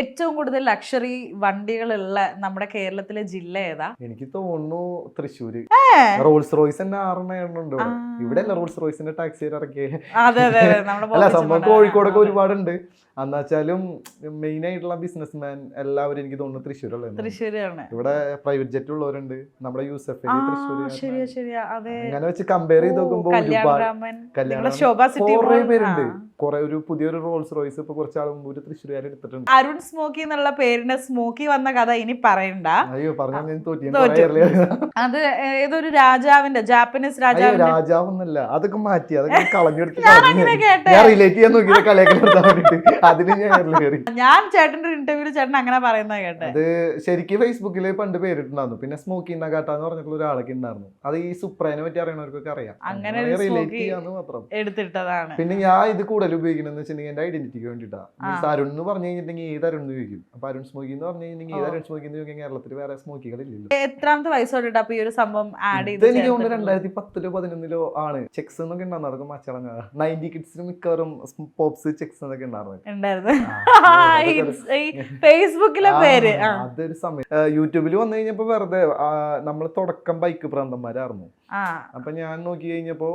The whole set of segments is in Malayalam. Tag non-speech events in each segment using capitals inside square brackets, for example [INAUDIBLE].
ഏറ്റവും കൂടുതൽ ലക്ഷറി വണ്ടികളുള്ള നമ്മുടെ കേരളത്തിലെ ജില്ല ഏതാ? എനിക്ക് തോന്നുന്നു തൃശ്ശൂര്. റോൾസ് റോയ്സ് തന്നെ ആറെണ്ണം ഇവിടെ. അല്ല റോൾസ് റോയ്സിന്റെ ടാക്സി ഇറക്കിയേ. അതെ അല്ല സംഭവം കോഴിക്കോടൊക്കെ ഒരുപാടുണ്ട്. എന്നുവെച്ചാലും മെയിൻ ആയിട്ടുള്ള ബിസിനസ്മാൻ എല്ലാവരും എനിക്ക് തോന്നുന്നു തൃശ്ശൂരുള്ള തൃശ്ശൂരാണ്. ഇവിടെ പ്രൈവറ്റ് ജെറ്റ് ഉള്ളവരുണ്ട്. നമ്മുടെ യൂസഫ് അതെ. അങ്ങനെ വെച്ച് കമ്പയർ ചെയ്ത് നോക്കുമ്പോ കല്യാൺ ഒരുപാട് രാമൻ. കല്യാണം കുറേ പേരുണ്ട്. കുറെ ഒരു പുതിയൊരു റോൾസ് റോയ്സ് ഇപ്പൊ കുറച്ചാൾ മുമ്പ് ഒരു തൃശ്ശൂരുകാർ എടുത്തിട്ടുണ്ട്. അരുൺ സ്മോക്കി എന്നുള്ള പേരിന്റെ സ്മോക്കി വന്ന കഥ ഇനി പറയണ്ട. അത് ഏതൊരു രാജാവിന്റെ ജാപ്പനീസ് രാജാവ് രാജാവിന്റെ രാജാവൊന്നല്ല അതൊക്കെ മാറ്റി. അതൊക്കെ കളഞ്ഞെടുത്ത് ഞാൻ [LAUGHS] ചേട്ടന്റെ ഇന്റർവ്യൂൽ ചേട്ടൻ അങ്ങനെ പറയുന്ന കേട്ടെ. അത് ശരിക്കും ഫേസ്ബുക്കിൽ പണ്ട് പേരിട്ടുണ്ടായിരുന്നു. പിന്നെ സ്മോക്കി എന്ന എന്ന് പറഞ്ഞിട്ടുള്ള ഒരാളൊക്കെ ഉണ്ടായിരുന്നു. അത് ഈ സുപ്രേനെ പറ്റി അറിയണവർക്കൊക്കെ അറിയാം. അങ്ങനെ ഒരു റിലേറ്റ് ചെയ്യാന്ന് മാത്രം. എടുത്തിട്ടതാണ്. പിന്നെ ഞാൻ ഇത് കൂടുതൽ ഉപയോഗിക്കണമെന്ന് വെച്ചിട്ടുണ്ടെങ്കിൽ എന്റെ ഐഡന്റിറ്റിക്ക് വേണ്ടിട്ടാ. അരുൺ എന്ന് പറഞ്ഞു കഴിഞ്ഞിട്ടുണ്ടെങ്കിൽ ഏത് അരുൺ ചോദിക്കും. അപ്പൊ അരുൺ സ്മോക്കി എന്ന് പറഞ്ഞു കഴിഞ്ഞിട്ടുണ്ടെങ്കിൽ അരുൺ സ്മോക്കി എന്ന് ചോദിക്കാൻ കേരളത്തിൽ വേറെ സ്മോക്കികളില്ലല്ലോ എത്രാമത്തെ വയസ്സോട്ടിട്ട് അപ്പൊ ഈ ഒരു സംഭവം ആഡ് ഇത് എനിക്ക് തോന്നുന്നു ചെയ്ത് രണ്ടായിരത്തി പത്തിലോ പതിനൊന്നിലോ ആണ്. ചെക്സ് എന്നൊക്കെ ഉണ്ടായിരുന്നു. അതൊക്കെ മച്ചടങ്ങ. നയന്റി കിഡ്സിന് മിക്കവാറും പോപ്സ് ചെക്സ് എന്നൊക്കെ ഉണ്ടായിരുന്നു. ഫേസ്ബുക്കിലെ [LAUGHS] പേര്. അതൊരു സമയം. യൂട്യൂബിൽ വന്നു കഴിഞ്ഞപ്പോ വെറുതെ നമ്മൾ തുടക്കം ബൈക്ക് പ്രാന്തന്മാരായിരുന്നു. അപ്പൊ ഞാൻ നോക്കി കഴിഞ്ഞപ്പോ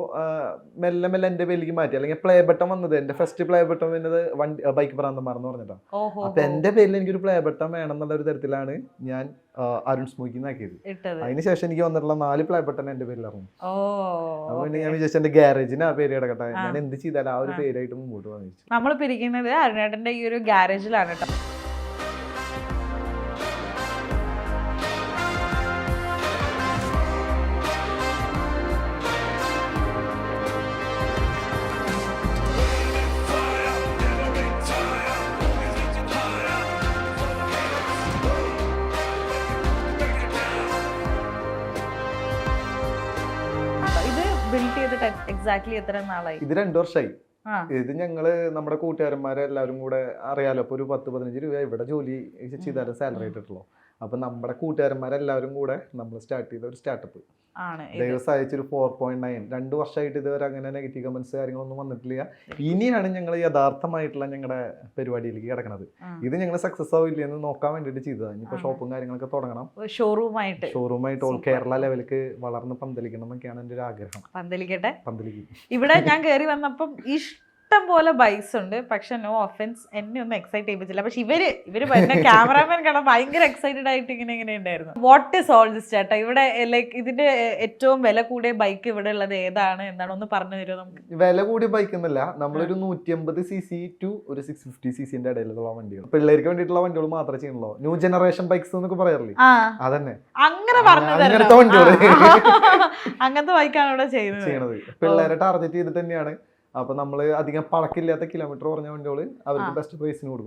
മെല്ലെ മെല്ലെ എന്റെ പേരിലേക്ക് മാറ്റി. അല്ലെങ്കിൽ പ്ലേ ബട്ടൺ വന്നത് എന്റെ ഫസ്റ്റ് പ്ലേ ബട്ടൺ വന്നത് വണ്ടി ബൈക്ക് പ്രാന്തന്മാർ എന്ന് പറഞ്ഞിട്ടാണ് ഓഹോ. അപ്പൊ എന്റെ പേരിൽ എനിക്കൊരു പ്ലേ ബട്ടൺ വേണം എന്നുള്ള ഒരു തരത്തിലാണ് ഞാൻ അരുൺ സ്മോക്കിന്ന് ആക്കിയത്. അതിനുശേഷം എനിക്ക് വന്നിട്ടുള്ള നാല് പ്ലേ ബട്ടൺ എന്റെ പേരിൽ ഇറങ്ങും. അപ്പൊ ഞാൻ വിചാരിച്ചു എന്റെ ഗ്യാരേജിന് ആ പേര് കിടക്കട്ടെ. ഞാൻ എന്ത് ചെയ്താലും ആ ഒരു. പേരായിട്ട് മുമ്പോട്ട് വാങ്ങിച്ചു നമ്മൾ പിരിക്കുന്നത് അരുണേട്ടന്റെ ഈ ഒരു ഗാരേജിലാണ് കേട്ടോ ബിൽഡ് ചെയ്തിട്ട് എക്സാക്ട്ലി എത്ര നാളായി? ഇത് രണ്ടു വർഷമായി ഇത് ഞങ്ങൾ നമ്മുടെ കൂട്ടുകാരന്മാരെ എല്ലാവരും കൂടെ അറിയാലോ ഇപ്പൊ ഒരു പത്ത് പതിനഞ്ച് രൂപ ഇവിടെ ജോലി ചെയ്താലും സാലറി ആയിട്ടുള്ളൂ അപ്പൊ നമ്മുടെ കൂട്ടുകാരന്മാരെല്ലാവരും കൂടെ നമ്മൾ സ്റ്റാർട്ട് ചെയ്ത ഒരു സ്റ്റാർട്ടപ്പ്. ദൈവം സഹായിച്ചൊരു ഫോർ പോയിന്റ് നയൻ രണ്ട് വർഷമായിട്ട് ഇതുവരെ അങ്ങനെ നെഗറ്റീവ് കമന്റ്സ് കാര്യങ്ങളൊന്നും വന്നിട്ടില്ല. ഇനിയാണ് ഞങ്ങൾ യഥാർത്ഥമായിട്ടുള്ള ഞങ്ങളുടെ പരിപാടിയിലേക്ക് കിടക്കുന്നത് ഇത് ഞങ്ങൾ സക്സസ് ആവില്ല എന്ന് നോക്കാൻ വേണ്ടിയിട്ട് ചെയ്തതാണ് ഇനിയിപ്പോ. ഷോപ്പും കാര്യങ്ങളൊക്കെ തുടങ്ങണം. ഷോറൂമായിട്ട് ഷോറൂമായിട്ട് ഓൾ കേരള ലെവലിലേക്ക് വളർന്ന് പന്തലിക്കണം എന്നൊക്കെയാണ് എന്റെ ഒരു ആഗ്രഹം പന്തലിക്കട്ടെ. പന്തലിക്കും. ഇവിടെ ഞാൻ കയറി വന്നപ്പം ഇഷ്ടം പോലെ ബൈക്സ് ഉണ്ട്. പക്ഷെ നോ ഒഫൻസ് എന്നെ ഒന്നും എക്സൈറ്റ് ചെയ്യിപ്പിച്ചില്ല. പക്ഷെ ഇവർ ഇവർ വരുന്ന ക്യാമറാമാൻ കാണാൻ ഭയങ്കര എക്സൈറ്റഡ് ആയിട്ട് ഇങ്ങനെ ഇങ്ങനെ ഉണ്ടായിരുന്നു. വാട്ട് ഇസ് ഓൾ ദിസ് ചേട്ടാ? ഇവിടെ ലൈക്ക് ഇതിന്റെ ഏറ്റവും വില കൂടിയ ബൈക്ക് ഇവിടെ ഉള്ളത് ഏതാണ് എന്താണ് ഒന്ന് പറഞ്ഞു തരുമോ നമുക്ക്? വില കൂടിയ ബൈക്ക് എന്നല്ല. നമ്മളൊരു നൂറ്റി അമ്പത് സി സി ടു ഒരു സിക്സ് ഫിഫ്റ്റി സി സിന്റെ ഇടയിലുള്ള വണ്ടികൾ. പിള്ളേർക്ക് വേണ്ടിയിട്ടുള്ള വണ്ടികൾ മാത്രമേ ചെയ്യുന്നുള്ളൂ. ന്യൂ ജനറേഷൻ ബൈക്സ് എന്നൊക്കെ പറയാറില്ലേ? അതന്നെ. അങ്ങനെ. അങ്ങനത്തെ. അങ്ങനത്തെ ബൈക്കാണ് ഇവിടെ ചെയ്യുന്നത്. പിള്ളേരെ ടാർഗറ്റ് ചെയ്തിട്ട് തന്നെയാണ് അപ്പൊ നമ്മൾ അധികം പഴക്കില്ലാത്ത കിലോമീറ്റർ കുറഞ്ഞ വണ്ടികൾ അവർക്ക് ബെസ്റ്റ് പ്രൈസിന് കൊടുക്കും.